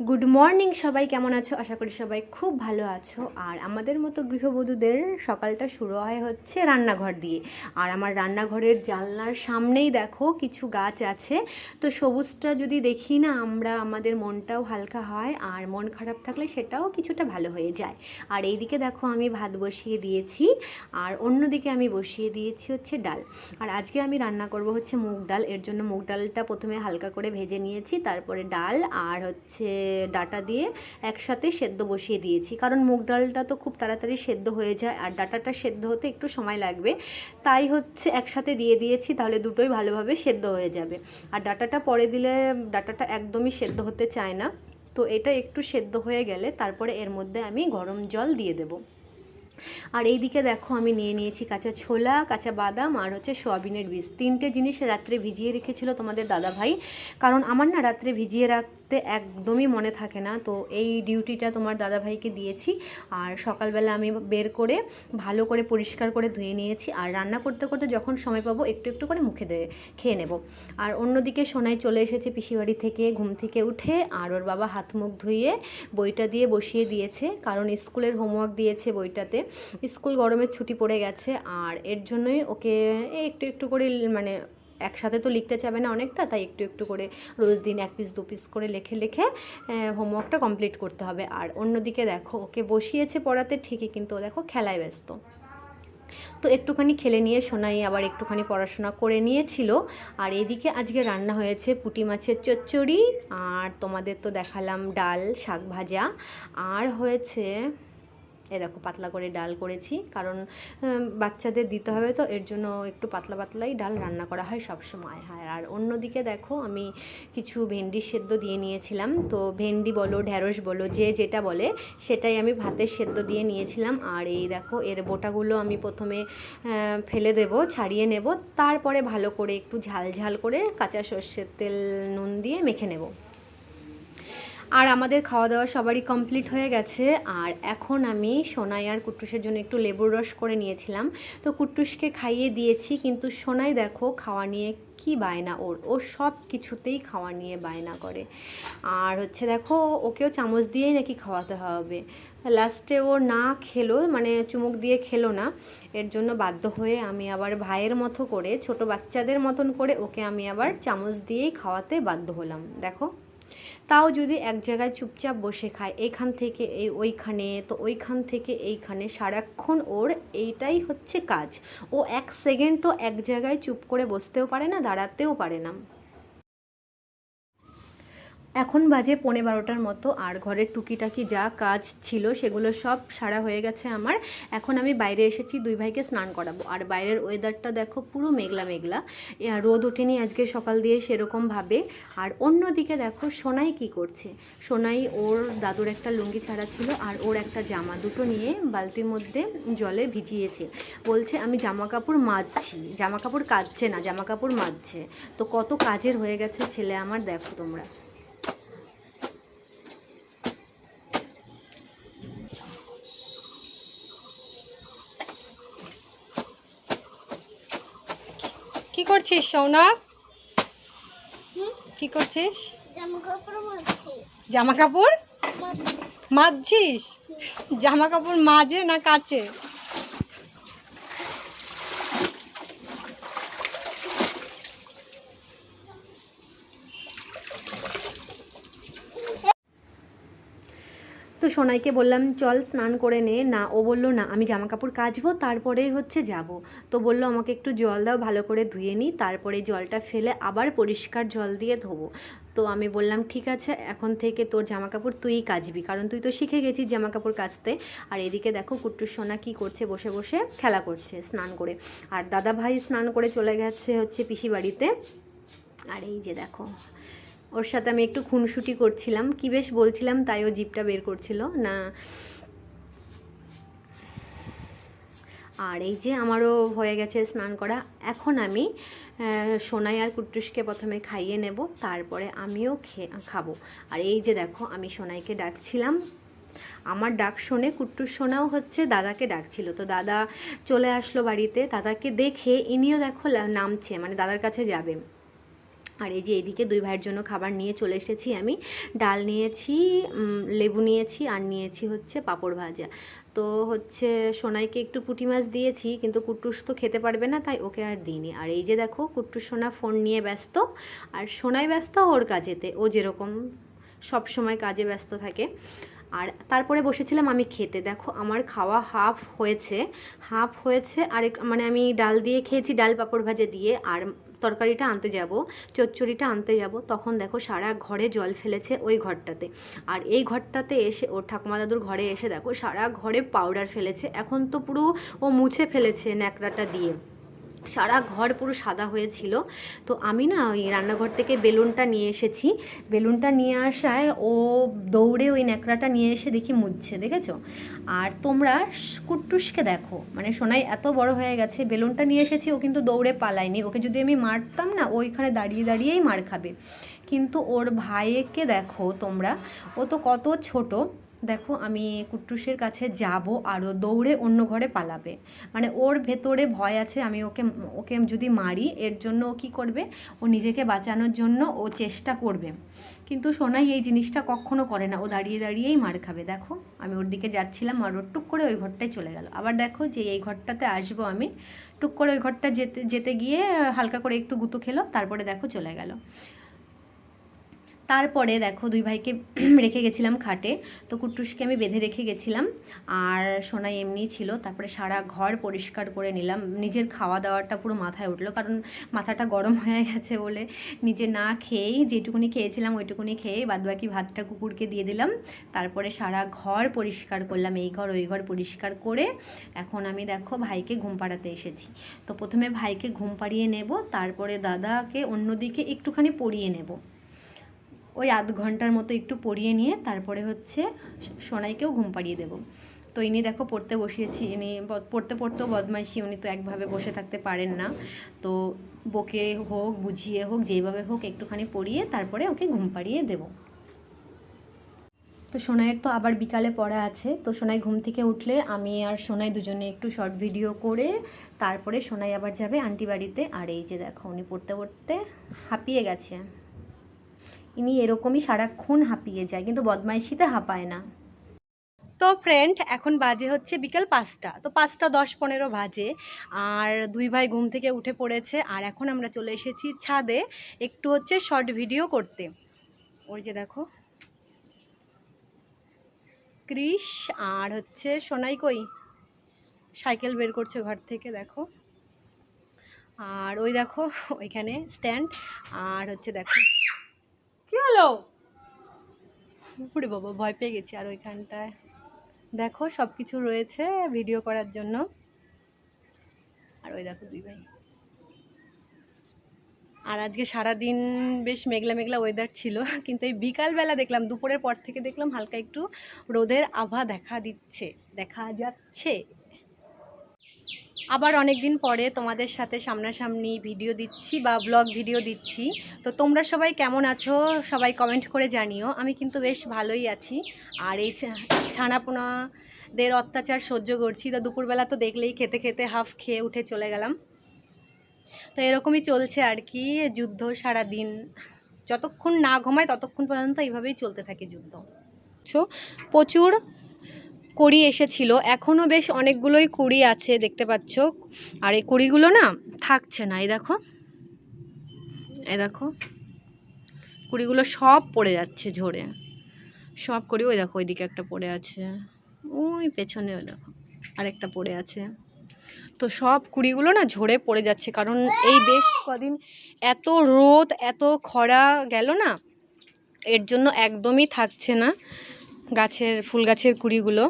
Good morning সবাই, কেমন আছো? আশা করি সবাই খুব ভালো আছো। আর আমাদের মতো গৃহবধূদের সকালটা শুরু হয় হচ্ছে রান্নাঘর দিয়ে। আর আমার রান্নাঘরের জানলার সামনেই দেখো কিছু গাছ আছে। তো সবুজটা যদি দেখি না, আমরা, আমাদের মনটাও হালকা হয় আর মন খারাপ থাকলে সেটাও কিছুটা ভালো হয়ে যায়। আর এইদিকে দেখো আমি ভাত বসিয়ে দিয়েছি আর অন্যদিকে আমি বসিয়ে দিয়েছি হচ্ছে ডাল। আর আজকে আমি রান্না করব হচ্ছে মুগ ডাল। এর জন্য মুগ ডালটা প্রথমে হালকা করে ভেজে নিয়েছি, তারপরে ডাল আর হচ্ছে ডাটা দিয়ে একসাথে সেদ্ধ বসিয়ে দিয়েছি। কারণ মুগ ডালটা তো খুব তাড়াতাড়ি সেদ্ধ হয়ে যায়, আর ডাটাটা সেদ্ধ হতে একটু সময় লাগবে। তাই হচ্ছে একসাথে দিয়ে দিয়েছি, তাহলে দুটোই ভালোভাবে সেদ্ধ হয়ে যাবে। আর ডাটাটা পরে দিলে ডাটাটা একদমই সেদ্ধ হতে চায় না। তো এটা একটু সেদ্ধ হয়ে গেলে তারপরে এর মধ্যে আমি গরম জল দিয়ে দেবো। আর এই দিকে দেখো আমি নিয়ে নিয়েছি কাঁচা ছোলা, কাঁচা বাদাম, আর হচ্ছে সোয়াবিনের বীজ। তিনটে জিনিস রাত্রে ভিজিয়ে রেখেছিল তোমাদের দাদা ভাই কারণ আমার না রাত্রে ভিজিয়ে রাখতে একদমই মনে থাকে না। তো এই ডিউটিটা তোমার দাদা ভাইকে দিয়েছি। আর সকালবেলা আমি বের করে ভালো করে পরিষ্কার করে ধুয়ে নিয়েছি। আর রান্না করতে করতে যখন সময় পাবো একটু একটু করে মুখে দিয়ে খেয়ে নেব। আর অন্যদিকে সোনাই চলে এসেছে পিসিবাড়ি থেকে ঘুম থেকে উঠে। আর ওর বাবা হাত মুখ ধুয়ে বইটা দিয়ে বসিয়ে দিয়েছে। কারণ স্কুলের হোমওয়ার্ক দিয়েছে বইটাতে। স্কুল গরমের ছুটি পড়ে গেছে। আর এর জন্যই ওকে একটু একটু করে মানে একসাথে তো লিখতে চাবে না অনেকটা, তাই একটু একটু করে রোজ দিন এক পিস দু পিস করে লেখে লেখে হোমওয়ার্কটা কমপ্লিট করতে হবে। আর অন্যদিকে দেখো, ওকে বসিয়েছে পড়াতে ঠিকই, কিন্তু ও দেখো খেলায় ব্যস্ত। তো একটুখানি খেলে নিয়ে সোনাই আবার একটুখানি পড়াশোনা করে নিয়েছিল। আর এদিকে আজকে রান্না হয়েছে পুঁটি মাছের চচ্চড়ি, আর তোমাদের তো দেখালাম ডাল, শাক ভাজা। আর হয়েছে এ দেখো পাতলা করে ডাল করেছি। কারণ বাচ্চাদের দিতে হবে তো, এর জন্য একটু পাতলা পাতলাই ডাল রান্না করা হয় সব সময় হয় আর অন্যদিকে দেখো, আমি কিছু ভেন্ডি সেদ্ধ দিয়ে নিয়েছিলাম। তো ভেন্ডি বলো ঢ্যাঁড়স বলো, যে যেটা বলে, সেটাই আমি ভাতের সেদ্ধ দিয়ে নিয়েছিলাম। আর এই দেখো, এর বোটাগুলো আমি প্রথমে ফেলে দেব, ছাড়িয়ে নেব। তারপরে ভালো করে একটু ঝাল ঝাল করে কাঁচা সর্ষের তেল, নুন দিয়ে মেখে নেব। আর আমাদের খাওয়া দাওয়া সবারই কমপ্লিট হয়ে গেছে। আর এখন আমি সোনাই আর কুট্টুসের জন্য একটু লেবুর রস করে নিয়েছিলাম। তো কুট্টুসকে খাইয়ে দিয়েছি, কিন্তু সোনাই দেখো খাওয়া নিয়ে কি বায়না ওর। ও সব কিছুতেই খাওয়া নিয়ে বায়না করে। আর হচ্ছে দেখো, ওকেও চামচ দিয়েই নাকি খাওয়াতে হবে। লাস্টে ও না খেলো মানে চুমুক দিয়ে খেলো না। এর জন্য বাধ্য হয়ে আমি আবার ভাইয়ের মতো করে, ছোট বাচ্চাদের মতন করে ওকে আমি আবার চামচ দিয়েই খাওয়াতে বাধ্য হলাম। দেখো। তাও যদি এক জায়গায় চুপচাপ বসে খায়, এখান থেকে এই ওইখানে, তো ওইখান থেকে এইখানে, সারাক্ষণ ওর এইটাই হচ্ছে কাজ। ও এক সেকেন্ডও এক জায়গায় চুপ করে বসতেও পারে না, দাঁড়াতেও পারে না। এখন বাজে পৌনে বারোটার মতো, আর ঘরের টুকিটাকি যা কাজ ছিল সেগুলো সব সারা হয়ে গেছে আমার। এখন আমি বাইরে এসেছি, দুই ভাইকে স্নান করাবো। আর বাইরের ওয়েদারটা দেখো পুরো মেঘলা মেঘলা। রোদ ওঠেনি আজকে সকাল দিয়ে সেরকমভাবে আর অন্যদিকে দেখো সোনাই কি করছে? সোনাই ওর দাদুর একটা লুঙ্গি ছাড়া ছিল আর ওর একটা জামা দুটো নিয়ে বালতির মধ্যে জলে ভিজিয়েছে। বলছে, আমি জামা কাপড় মাজছি। জামা কাপড় কাচছে না জামা কাপড় মাজছে। তো কত কাজের হয়ে গেছে ছেলে আমার, দেখো তোমরা। কি করছিস সৌনক? কি করছিস? জামা কাপড় মারছি জামা কাপড় মাজছিস? জামা কাপড় মাজে না কাচে? সোনাইকে বললাম, চল স্নান করে নে। না, ও বলল, না, আমি জামা কাপড় কাচবো, তারপরে হচ্ছে যাব। তো বলল, আমাকে একটু জল দাও, ভালো করে ধুয়ে নিই তারপরে জলটা ফেলে আবার পরিষ্কার জল দিয়ে ধোবো। তো আমি বললাম, ঠিক আছে, এখন থেকে তোর জামা কাপড় তুই কাচবি, কারণ তুই তো শিখে গেছিস জামা কাপড় কাচতে। আর এদিকে দেখো কুট্টুর সোনা কি করছে, বসে বসে খেলা করছে স্নান করে। আর দাদা ভাই স্নান করে চলে গেছে হচ্ছে পিসি বাড়িতে। আর এই যে দেখো ওর সাথে আমি একটু খুনসুটি করছিলাম। কি বেশ বলছিলাম, তাই ও জিপটা বের করছিল। না। আর এই যে আমারও হয়ে গেছে স্নান করা। এখন আমি সোনাই আর কুট্টুসকে প্রথমে খাইয়ে নেব, তারপরে আমিও খেয়ে খাব। আর এই যে দেখো, আমি সোনাইকে ডাকছিলাম। আমার ডাক শুনে কুট্টুর সোনাও হচ্ছে দাদাকে ডাকছিল। তো দাদা চলে আসলো বাড়িতে, দাদাকে দেখে ইনিও দেখো নামছে মানে দাদার কাছে যাবে। আর এই যে এদিকে দুই ভাইয়ের জন্য খাবার নিয়ে চলে এসেছি আমি। ডাল নিয়েছি লেবু নিয়েছি আর নিয়েছি হচ্ছে পাঁপড় ভাজা। তো হচ্ছে সোনাইকে একটু পুঁটি মাছ দিয়েছি, কিন্তু কুট্টুস তো খেতে পারবে না, তাই ওকে আর দিইনি। আর এই যে দেখো, কুট্টুস সোনা ফোন নিয়ে ব্যস্ত, আর সোনাই ব্যস্ত ওর কাজেতে। ও যেরকম সব সময় কাজে ব্যস্ত থাকে। আর তারপরে বসেছিলাম আমি খেতে। দেখো, আমার খাওয়া হাফ হয়েছে। হাফ হয়েছে, আর মানে আমি ডাল দিয়ে খেয়েছি, ডাল পাঁপড় ভাজা দিয়ে। আর তরকারিটা আনতে যাব, চচ্চড়িটা আনতে যাব। তখন দেখো, সারা ঘরে জল ফেলেছে ওই ঘরটাতে। আর এই ঘরটাতে এসে, ওর ঠাকুমা দাদুর ঘরে এসে দেখো, সারা ঘরে পাউডার ফেলেছে। এখন তো পুরো ও মুছে ফেলেছে ন্যাকড়াটা দিয়ে। সারা ঘর পুরো সাদা হয়েছিল। তো আমি না ওই রান্নাঘর থেকে বেলুনটা নিয়ে এসেছি। বেলুনটা নিয়ে আসায় ও দৌড়ে ওই ন্যাকড়াটা নিয়ে এসে দেখি মুছছে, দেখেছ? আর তোমরা কুট্টুসকে দেখো। মানে সোনাই এত বড় হয়ে গেছে, বেলুনটা নিয়ে এসেছি, ও কিন্তু দৌড়ে পালায়নি। ওকে যদি আমি মারতাম না ওইখানে দাঁড়িয়ে দাঁড়িয়েই মার খাবে। কিন্তু ওর ভাইকে দেখো তোমরা, ও তো কত ছোট। দেখো, আমি কুট্টুসের কাছে যাব আরও দৌড়ে অন্য ঘরে পালাবে। মানে ওর ভেতরে ভয় আছে, আমি ওকে ওকে যদি মারি, এর জন্য ও কী করবে? ও নিজেকে বাঁচানোর জন্য ও চেষ্টা করবে। কিন্তু সোনাই এই জিনিসটা কখনো করে না। ও দাঁড়িয়ে দাঁড়িয়েই মার খাবে। দেখো, আমি ওর দিকে যাচ্ছিলাম আর ওর টুক করে ওই ঘরটায় চলে গেল। আবার দেখো যে এই ঘরটাতে আসব আমি। টুক করে ওই ঘরটা যেতে যেতে গিয়ে হালকা করে একটু গুঁতো খেলো, তারপরে দেখো চলে গেল। তারপরে দেখো দুই ভাইকে রেখে গেছিলাম খাটে। তো কুট্টুসকে আমি বেঁধে রেখে গেছিলাম। আর সোনাই এমনি ছিল। তারপরে সারা ঘর পরিষ্কার করে নিলাম। নিজের খাওয়া দাওয়াটা পুরো মাথায় উঠল। কারণ মাথাটা গরম হয়ে গেছে বলে নিজে না খেয়েই যেটুকুনি খেয়েছিলাম ওইটুকুনি খেয়ে বাদবাকি ভাতটা কুকুরকে দিয়ে দিলাম। তারপরে সারা ঘর পরিষ্কার করলাম। এই ঘর, ওই ঘর পরিষ্কার করে এখন আমি দেখো ভাইকে ঘুম পাড়াতে এসেছি। তো প্রথমে ভাইকে ঘুম পাড়িয়ে নেব। তারপরে দাদাকে অন্যদিকে একটুখানি পড়িয়ে নেব। ওই আধ ঘণ্টার মতো একটু পড়িয়ে নিয়ে তারপরে হচ্ছে সোনাইকেও ঘুম পাড়িয়ে দেবো। তো ইনি দেখো পড়তে বসিয়েছি, ইনি পড়তে পড়তেও বদমাইশি, উনি তো একভাবে বসে থাকতে পারেন না। তো বকে হোক, বুঝিয়ে হোক, যেইভাবে হোক একটুখানি পড়িয়ে তারপরে ওকে ঘুম পাড়িয়ে দেবো। তো সোনাইয়ের তো আবার বিকালে পড়া আছে, তো সোনাই ঘুম থেকে উঠলে আমি আর সোনাই দুজনে একটু শর্ট ভিডিও করে তারপরে সোনাই আবার যাবে আন্টি বাড়িতে। আর এই যে দেখো, উনি পড়তে পড়তে হাঁপিয়ে গেছে। ইনি এরকমই সারাক্ষণ হাঁপিয়ে যায়, কিন্তু বদমাইশিতে হাঁপায় না। তো ফ্রেন্ড এখন বাজে হচ্ছে বিকেল পাঁচটা। তো পাঁচটা দশ পনেরো বাজে। আর দুই ভাই ঘুম থেকে উঠে পড়েছে। আর এখন আমরা চলে এসেছি ছাদে। একটু হচ্ছে শর্ট ভিডিও করতে। ওই যে দেখো। ক্রিস আর হচ্ছে সোনাই কই? সাইকেল বের করছে ঘর থেকে, দেখো। আর ওই দেখো, ওইখানে স্ট্যান্ড আর হচ্ছে দেখো। হলো উপরে বাবা, ভয় পেয়ে গেছি আর ওইখানটায়। দেখো সব কিছু রয়েছে ভিডিও করার জন্য। আর ওই দেখো দুই ভাই। আর আজকে সারাদিন বেশ মেঘলা মেঘলা ওয়েদার ছিল, কিন্তু এই বিকালবেলা দেখলাম, দুপুরের পর থেকে দেখলাম হালকা একটু রোদের আভা দেখা দিচ্ছে, দেখা যাচ্ছে। আবার অনেক দিন পরে তোমাদের সাথে সামনাসামনি ভিডিও দিচ্ছি বা ব্লগ ভিডিও দিচ্ছি। তো তোমরা সবাই কেমন আছো? সবাই কমেন্ট করে জানিও। আমি কিন্তু বেশ ভালোই আছি। আর এই ছানাপোনাদের অত্যাচার সহ্য করছি। তো দুপুরবেলা তো দেখলেই খেতে খেতে হাফ খেয়ে উঠে চলে গেলাম। তো এরকমই চলছে আর কি যুদ্ধ সারা দিন যতক্ষণ না ঘুমায় ততক্ষণ পর্যন্ত এইভাবেই চলতে থাকে যুদ্ধ। বুঝছ? প্রচুর কুড়ি এসেছিল। এখনও বেশ অনেকগুলোই কুড়ি আছে দেখতে পাচ্ছ। আর এই কুড়িগুলো না থাকছে না, এই দেখো। এই দেখো। কুড়িগুলো সব পড়ে যাচ্ছে ঝরে। সব কুড়ি, ওই দেখো, ওইদিকে একটা পড়ে আছে। ওই পেছনে ওই দেখো, আরেকটা পড়ে আছে। তো সব কুড়িগুলো না ঝরে পড়ে যাচ্ছে, কারণ এই বেশ কদিন এত রোদ, এত খরা গেল না, এর জন্য একদমই থাকছে না গাছের, ফুল গাছের কুড়িগুলো।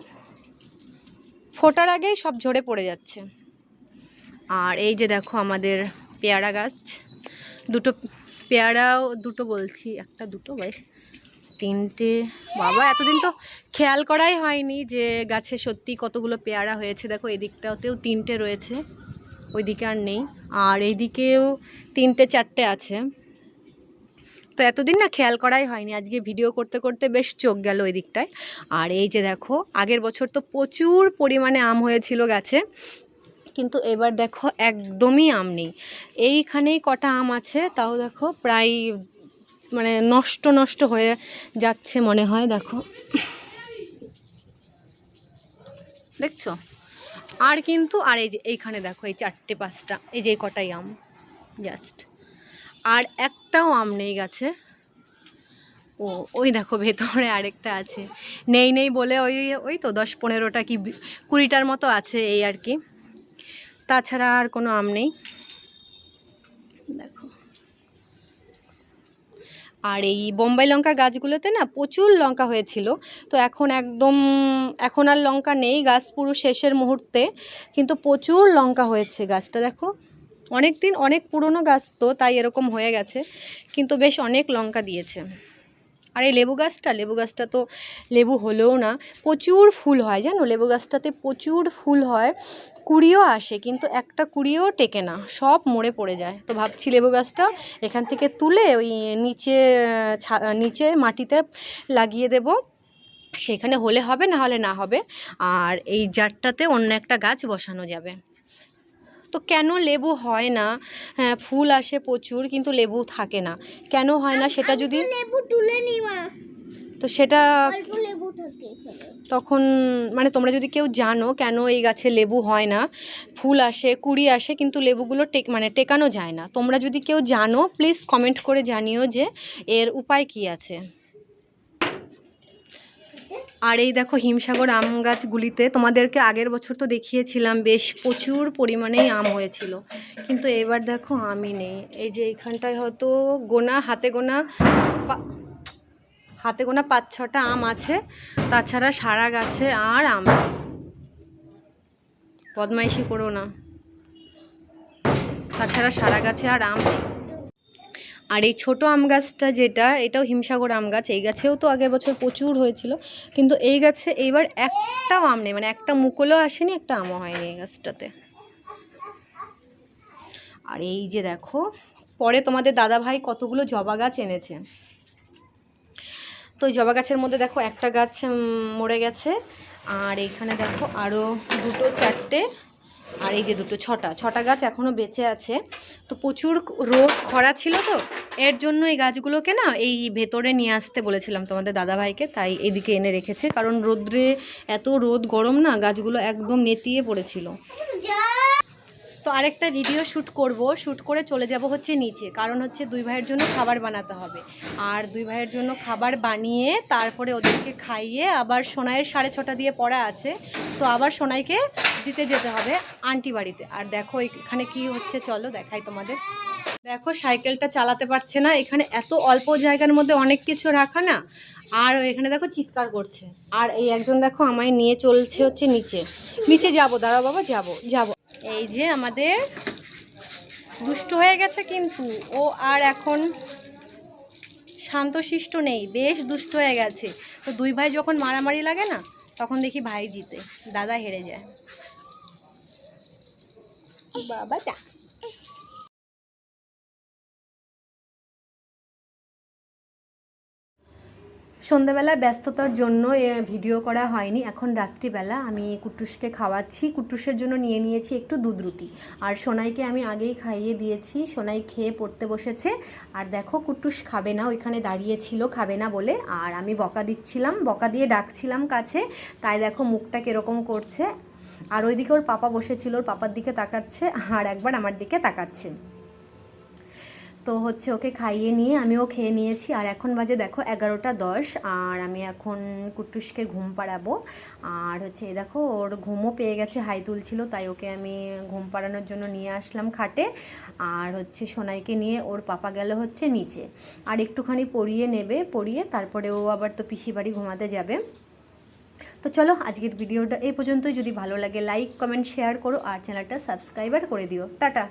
ফোটার আগেই সব ঝরে পড়ে যাচ্ছে। আর এই যে দেখো আমাদের পেয়ারা গাছ। দুটো পেয়ারাও, দুটো বলছি, একটা, দুটো, ভাই, তিনটে। বাবা, এতদিন তো খেয়াল করাই হয়নি যে গাছে সত্যি কতগুলো পেয়ারা হয়েছে। দেখো, এদিকটাতেও তিনটে রয়েছে, ওইদিকে আর নেই। আর এইদিকেও তিনটে, চারটে আছে। তো এতদিন না খেয়াল করাই হয়নি। আজকে ভিডিও করতে করতে বেশ চোখ গেল ওই দিকটায়। আর এই যে দেখো, আগের বছর তো প্রচুর পরিমাণে আম হয়েছিল গাছে। কিন্তু এবার দেখো, একদমই আম নেই। এইখানেই কটা আম আছে, তাও দেখো প্রায় মানে নষ্ট নষ্ট হয়ে যাচ্ছে মনে হয়, দেখো। দেখছ? আর কিন্তু, আর এই যে এইখানে দেখো, এই চারটে, পাঁচটা, এই যে কটাই আম। জাস্ট। আর একটাও আম নেই গাছে। ও, ওই দেখো ভেতরে আরেকটা আছে। নেই নেই বলে ওই ওই তো দশ পনেরোটা কি কুড়িটার মতো আছে এই আর কি। তাছাড়া আর কোনো আম নেই। দেখো। আর এই বোম্বাই লঙ্কা গাছগুলোতে না প্রচুর লঙ্কা হয়েছিল। তো এখন একদম, এখন আর লঙ্কা নেই গাছ পুরো শেষের মুহূর্তে। কিন্তু প্রচুর লঙ্কা হয়েছে গাছটা, দেখো। অনেক দিন অনেক পুরনো গাছ তো, তাই এরকম হয়ে গেছে। কিন্তু বেশ অনেক লঙ্কা দিয়েছে। আর এই লেবু গাছটা লেবু গাছটা তো লেবু হলেও না, প্রচুর ফুল হয়, জানো? লেবু গাছটাতে প্রচুর ফুল হয়, কুড়িও আসে, কিন্তু একটা কুড়িও টেকে না, সব মরে পড়ে যায়। তো ভাবছি লেবু গাছটা এখান থেকে তুলে ওই নিচে নিচে মাটিতে লাগিয়ে দেব। সেখানে হলে হবে, না হলে না হবে। আর এই জারটাতে অন্য একটা গাছ বসানো যাবে। তো কেন লেবু হয় না? হ্যাঁ ফুল আসে প্রচুর কিন্তু লেবু থাকে না। কেন হয় না সেটা যদি লেবু তুলে নি মা। তো সেটা তখন মানে তোমরা যদি কেউ জানো কেন এই গাছে লেবু হয় না ফুল আসে কুড়ি আসে কিন্তু লেবুগুলো টেক মানে টেকানো যায় না। তোমরা যদি কেউ জানো প্লিজ কমেন্ট করে জানিও যে এর উপায় কি আছে। আর এই দেখো হিমসাগর আম গাছগুলিতে তোমাদেরকে আগের বছর তো দেখিয়েছিলাম, বেশ প্রচুর পরিমাণেই আম হয়েছিল। কিন্তু এবার দেখো আমই নেই। এই যে এইখানটায় হয়তো গোনা, হাতে গোনা হাতে গোনা পাঁচ ছটা আম আছে, তাছাড়া সারা গাছে আর আম বদমাইশি করো না। তাছাড়া সারা গাছে আর আম নেই। আর এই ছোট আম গাছটা যেটা, এটাও হিমসাগর আম গাছ, এই গাছেও তো আগের বছর প্রচুর হয়েছিল, কিন্তু এই গাছে এইবার একটাও আম নেই মানে একটা মুকুলও আসেনি, একটা আমও হয়নি এই গাছটাতে। আর এই যে দেখো, পরে তোমাদের দাদা ভাই কতগুলো জবা গাছ এনেছে। তো জবা গাছের মধ্যে দেখো একটা গাছ মরে গেছে, আর এইখানে দেখো আরও দুটো, চারটে আর এই যে দুটো ছটা ছটা গাছ এখনও বেঁচে আছে। তো প্রচুর রোদ, খরা ছিল তো, এর জন্য এই গাছগুলোকে না এই ভেতরে নিয়ে আসতে বলেছিলাম তোমাদের দাদাভাইকে, তাই এদিকে এনে রেখেছে। কারণ রোদ্রে এত রোদ, গরম না, গাছগুলো একদম নেতিয়ে পড়েছিল। তো আরেকটা ভিডিও শ্যুট করব। শ্যুট করে চলে যাব হচ্ছে নিচে। কারণ হচ্ছে দুই ভাইয়ের জন্য খাবার বানাতে হবে। আর দুই ভাইয়ের জন্য খাবার বানিয়ে তারপরে ওদেরকে খাইয়ে আবার সোনাইয়ের সাড়ে ছটা দিয়ে পড়া আছে। তো আবার সোনাইকে দিতে যেতে হবে, আন্টি বাড়িতে। আর দেখো, এখানে কি হচ্ছে চলো দেখাই তোমাদের। দেখো, সাইকেলটা চালাতে পারছে না। এখানে এত অল্প জায়গার মধ্যে অনেক কিছু রাখা না। আর এখানে দেখো চিৎকার করছে। আর এই একজন দেখো আমায় নিয়ে চলছে হচ্ছে নিচে। নিচে যাব, দাঁড়াও বাবা, যাব যাব। এই যে আমাদের দুষ্ট হয়ে গেছে কিন্তু। ও আর এখন শান্তশিষ্ট নেই, বেশ দুষ্ট হয়ে গেছে। তো দুই ভাই যখন মারামারি লাগে না, তখন দেখি ভাই জিতে, দাদা হেরে যায়। বাবা যা সন্ধ্যাবেলায় ব্যস্ততার জন্য ভিডিও করা হয়নি। এখন রাত্রিবেলা আমি কুট্টুসকে খাওয়াচ্ছি। কুট্টুসের জন্য নিয়ে নিয়েছি একটু দুধ রুটি। আর সোনাইকে আমি আগেই খাইয়ে দিয়েছি। সোনাই খেয়ে পড়তে বসেছে। আর দেখো, কুট্টুস খাবে না, ওইখানে দাঁড়িয়েছিল খাবে না বলে। আর আমি বকা দিচ্ছিলাম, বকা দিয়ে ডাকছিলাম কাছে। তাই দেখো, মুখটা কীরকম করছে। আর ওইদিকে ওর পাপা বসেছিল, ওর পাপার দিকে তাকাচ্ছে আর একবার আমার দিকে তাকাচ্ছে। তো হচ্ছে ওকে খাইয়ে নিয়ে আমিও খেয়ে নিয়েছি। আর এখন বাজে দেখো এগারোটা দশ, আর আমি এখন কুট্টুসকে ঘুম পাড়াবো। আর হচ্ছে এই দেখো ওর ঘুমও পেয়ে গেছে, হাই তুলছিল, তাই ওকে আমি ঘুম পাড়ানোর জন্য নিয়ে আসলাম খাটে। আর হচ্ছে সোনাইকে নিয়ে ওর পাপা গেল হচ্ছে নিচে। আর একটুখানি পরিয়ে নেবে পরিয়ে তারপরে ও আবার তো পিসি বাড়ি ঘুমাতে যাবে। তো চলো আজকের ভিডিওটা এই পর্যন্তই। যদি ভালো লাগে লাইক কমেন্ট শেয়ার করো আর চ্যানেলটা সাবস্ক্রাইবার করে দিও। টাটা!